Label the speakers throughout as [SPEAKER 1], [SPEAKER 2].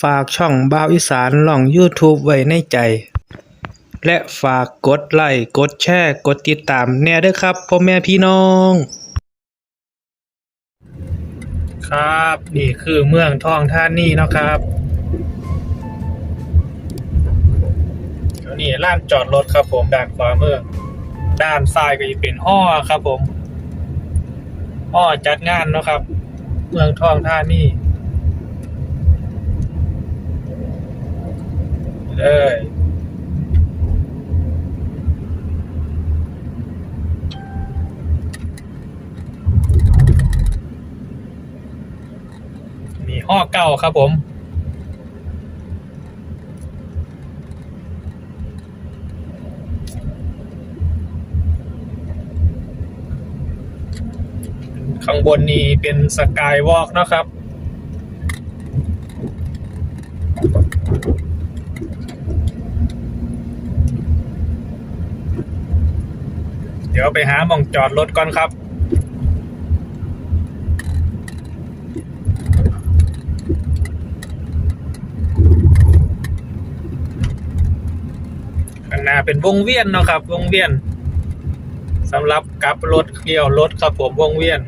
[SPEAKER 1] ฝากช่องบ่าวอีสานล่อง YouTube ไว้ในใจ และฝากกดไลค์กดแชร์กดติดตามแน่เด้อครับพ่อแม่พี่น้อง ครับนี่คือเมืองทองธานีเนาะครับนี่ลานจอดรถครับผมด้านขวามือด้านซ้ายก็จะเป็นห้อครับผมห้อจัดงานเนาะครับ เมืองทองธานี เลย มีห้อเก่าครับผมข้างบนนี้เป็นสกายวอล์กนะครับ เดี๋ยวไปหาหมองจอดรถก่อนครับ ข้างหน้าเป็นวงเวียนเนาะครับ วงเวียนสำหรับกลับรถเกี่ยวรถครับผมวงเวียน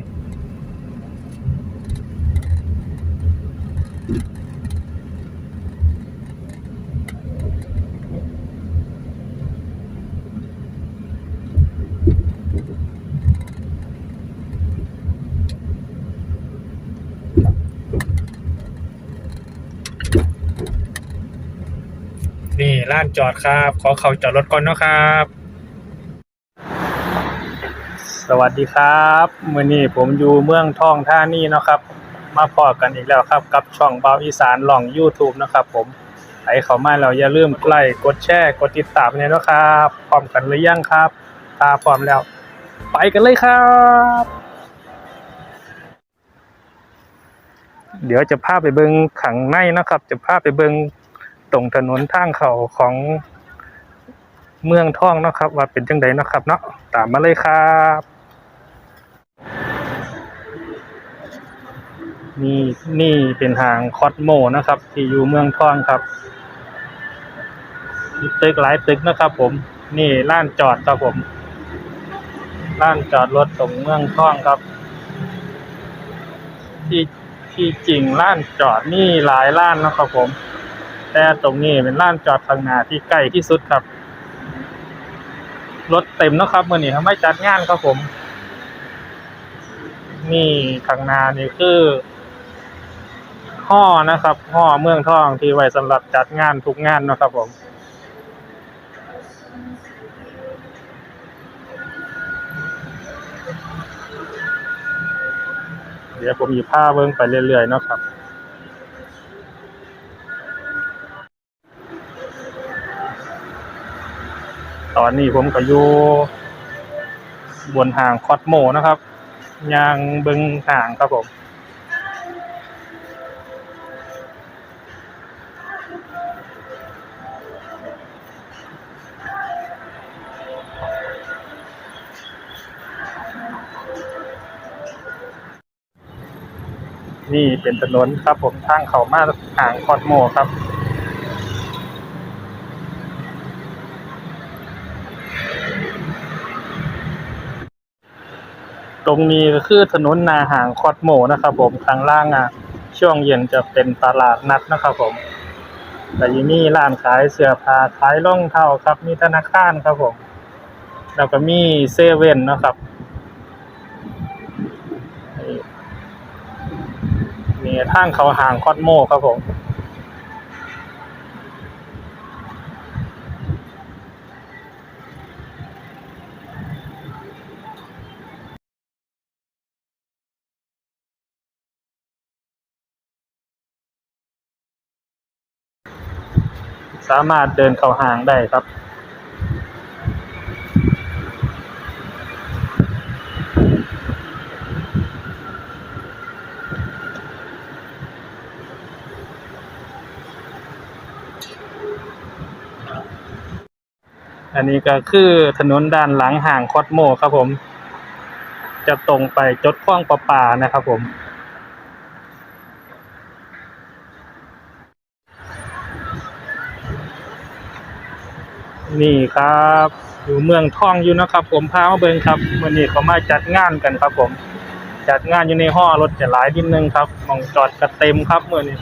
[SPEAKER 1] นี่ร้านจอดครับ ขอเขาจอดรถก่อนเนาะครับ สวัสดีครับมื่อนี้ผมอยู่เมืองทองท่านี่เนาะครับ มาพอกันอีกแล้วครับ กับช่องเบาอีสานหล่อง YouTube นะครับ ผมใครเขามาแล้วอย่าลืมไลค์กดแชร์กดติดตามเนี่ยนะครับพร้อมกันหรือยังครับถ้าพร้อมแล้ว ไปกันเลยครับ เดี๋ยวจะพาไปเบิงขังในนะครับ จะพาไปเบิง ตรงถนนทางเขาของเมืองท่องเนาะครับ ว่าเป็นจังไดเนาะครับเนาะตามมาเลยครับนี่นี่เป็นทางคอสโมนะครับ ที่อยู่เมืองท่องครับมีตึกหลายตึกนะครับ ผม นี่ล้านจอดครับผมล้านจอดรถตรงเมืองท่องครับ ที่ที่จริงล้านจอดนี่หลายล้านนะครับผม แต่ตรงนี้เป็นลานจอดข้างหน้าที่ใกล้ที่สุดครับ รถเต็มนะครับเมื่อนี้ทำไม่จัดงานครับผม นี่ข้างหน้านี่คือห่อนะครับห่อเมืองทองที่ไว้สำหรับจัดงานทุกงานนะครับผมเดี๋ยวผมหยิบผ้าเบิ้งไปเรื่อยๆนะครับ ตอนนี้ผมก็อยู่บนห่างคอสโมนะครับยางเบิงห่างครับผมนี่เป็นถนนครับผมทางเขามาห่างคอสโมครับ ตรงนี้ก็คือถนนนาหางคอสโมนะครับ ผมข้างล่างอะช่วงเย็นจะเป็นตลาดนัดนะครับ ผมแต่ยี่นี่ร้านขายเสื้อผ้าขายรองเท้าครับ มีธนาคารครับผม แล้วก็มีเซเว่นนะครับนี่มีทางเขาหางคอสโมครับผม สามารถเดินเข้าห้างได้ครับ อันนี้ก็คือถนนด้านหลังห่างคอสโมครับผม จะตรงไปจดคว้างประปานะครับผม นี่ครับ อยู่เมืองทองอยู่นะครับ ผมพามาเบิงครับวันนี้เขามาจัดงานกันครับ ผม จัดงานอยู่ในห้อรถจะหลายนิดนึงครับมองจอดกระเต็มครับเมื่อนี้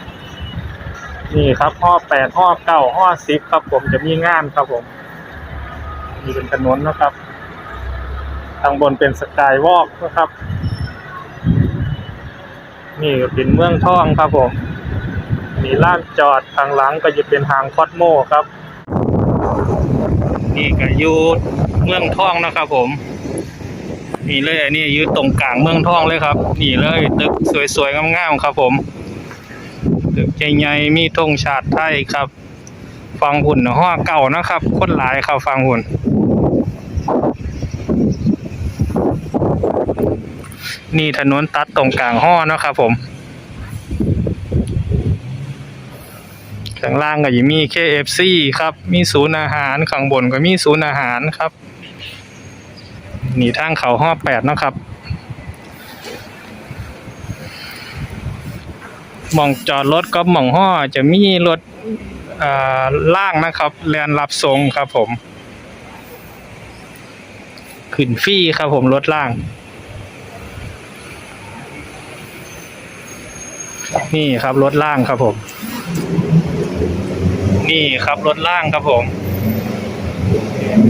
[SPEAKER 1] นี่ครับห้อแปดห้อเก้าห้อสิบครับ ผมจะมีงานครับผมนี่เป็นถนนนะครับทางบนเป็นสกายวอล์กนะครับ นี่ก็เป็นเมืองทองครับผมมีลานจอดทางหลังก็จะเป็นทางคอสโมครับ นี่ก็อยู่เมืองทองนะครับผม นี่เลยอันนี้อยู่ตรงกลางเมืองทองเลยครับ นี่เลยตึกสวยๆงามๆครับ ผมตึกใหญ่ๆมีธงชาติไทยครับฟังหุ่นห้อเก่านะครับ คนหลายครับฟังหุ่น นี่ถนนตัดตรงกลางห้อนะครับผม ข้างล่างก็จะมี KFC ครับ มีศูนย์อาหารข้างบนก็มีศูนย์อาหารครับนี่ทางเขาห้อแปดนะครับมองจอดรถก็มองห้อจะมีรถอ่าล่างนะครับแลนรับส่งครับผม ขึ้นฟรีครับผมรถล่าง นี่ครับรถล่างครับผม นี่ครับรถล่างครับผม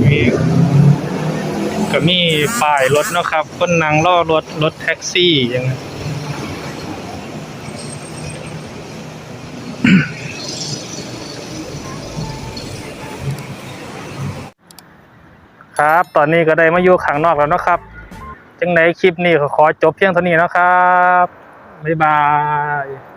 [SPEAKER 1] มีก็มีป้ายรถนะครับคนนั่งล่อรถรถแท็กซี่อย่างครับ ตอนนี้ก็ได้มาอยู่ข้างนอกแล้วนะครับ จังในคลิปนี้ขอจบเพียงเท่านี้นะครับ บ๊ายบาย